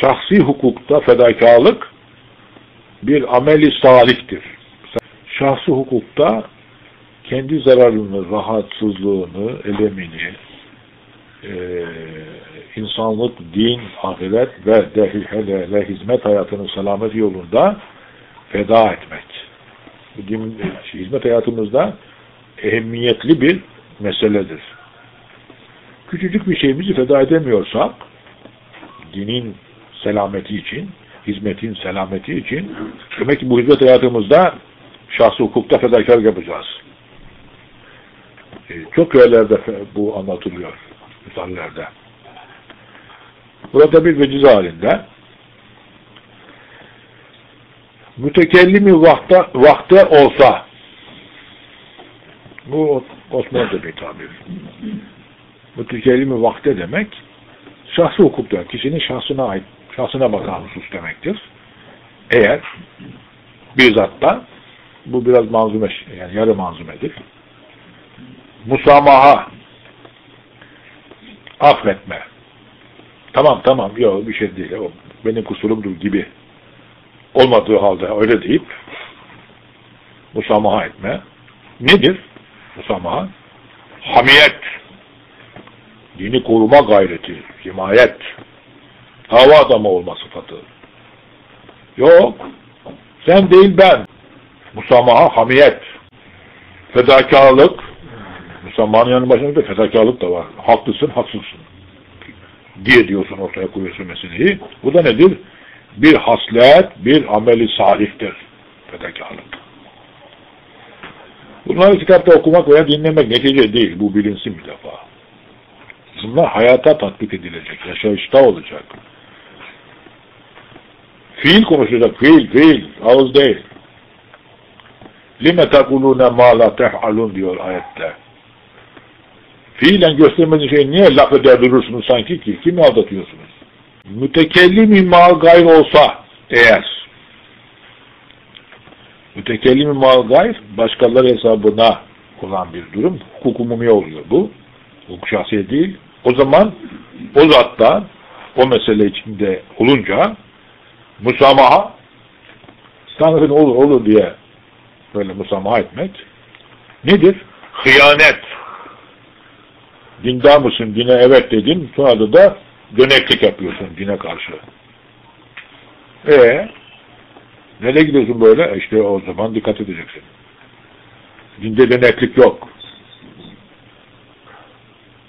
şahsi hukukta fedakarlık bir ameli salihtir. Şahsi hukukta kendi zararını, rahatsızlığını, elemini, e, insanlık, din, ahiret ve de, ve hizmet hayatının selameti yolunda feda etmek. Bu din, hizmet hayatımızda ehemmiyetli bir meseledir. Küçücük bir şeyimizi feda edemiyorsak, dinin selameti için, hizmetin selameti için, demek ki bu hizmet hayatımızda şahsi hukukta fedakarlık yapacağız. Ee, çok yerlerde bu anlatılıyor, misallerde. Burada bir veciz halinde mütekellimi vakte, vakte olsa bu Osmanlıca bir tabir. Mütekellimi vakte demek şahsi hukukta kişinin şahsına ait, şahsına bakan husus demektir. Eğer bir zatta bu biraz manzume, yani yarı manzumedir. Musamaha affetme. Tamam tamam yok bir şey değil. O benim kusurumdur gibi olmadığı halde öyle deyip musamaha etme. Nedir? Musamaha. Hamiyet. Dini koruma gayreti. Himayet. Hava adamı olma sıfatı. Yok. Sen değil ben. Musamaha hamiyet. Fedakarlık. Musamahanın yanı başında da fedakarlık da var. Haklısın, haksızsın. Diye diyorsun ortaya koyuyorsun meseleyi. Bu da nedir? Bir haslet, bir ameli salihtir. Fedakarlık. Bunları kitapta okumak veya dinlemek netice değil. Bu bilinsin bir defa. Bunlar hayata tatbik edilecek. Yaşayışta olacak. Fiil konuşacak. Fiil, fiil. Ağız değil. Lime takulune ma la teh'alun diyor ayette. Fiilen göstermediğin şeyi niye laf eder durursunuz sanki ki? Kimi aldatıyorsunuz? Mütekellimi mal gayr olsa eğer mütekellimi mal gayr başkaları hesabına olan bir durum. Hukuk umumi oluyor bu. Hukuk şahsiye değil. O zaman o zatta o mesele içinde olunca musamaha Tanrı'nın olur olur diye böyle musamaha etmek nedir? Hıyanet. Dindar mısın? Dine evet dedin. Sonra da döneklik yapıyorsun dine karşı. E nereye gidiyorsun böyle? E işte o zaman dikkat edeceksin. Dinde döneklik yok.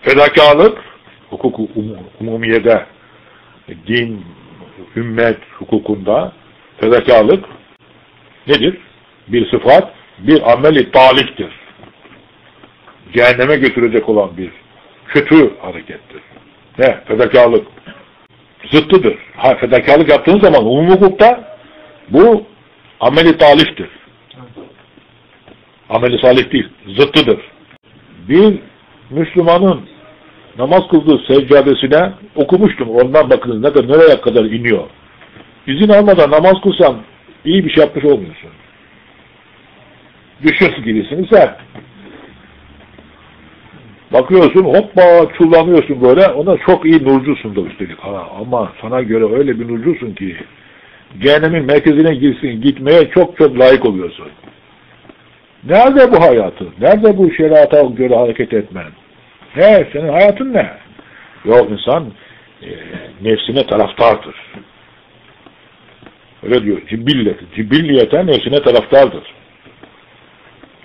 Fedakarlık hukuk um umumiyede din, ümmet hukukunda fedakarlık nedir? Bir sıfat, bir ameli taliktir. Cehenneme götürecek olan bir kötü harekettir. Ne? Fedakarlık. Zıttıdır. Ha, fedakarlık yaptığın zaman umum hukukta bu ameli taliftir. Ameli salih değil. Zıttıdır. Bir Müslümanın namaz kıldığı seccadesine okumuştum. Ondan bakınız ne kadar nereye kadar iniyor. İzin almadan namaz kılsan iyi bir şey yapmış olmuyorsun. Düşürsün gibisin sen. Bakıyorsun hoppa çullanıyorsun böyle. Ona çok iyi nurcusun da üstelik. Ha, ama sana göre öyle bir nurcusun ki cehennemin merkezine girsin, gitmeye çok çok layık oluyorsun. Nerede bu hayatın? Nerede bu şerata göre hareket etmen? Ne? Senin hayatın ne? Yok insan e, nefsine taraftardır. Öyle diyor. Cibillet. Cibilliyeten nefsine taraftardır.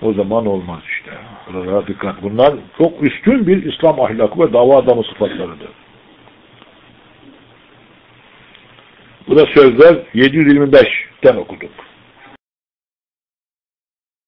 O zaman olmaz işte. Buralara dikkat. Bunlar çok üstün bir İslam ahlakı ve dava adamı sıfatlarıdır. Bu da sözler 725'ten okuduk.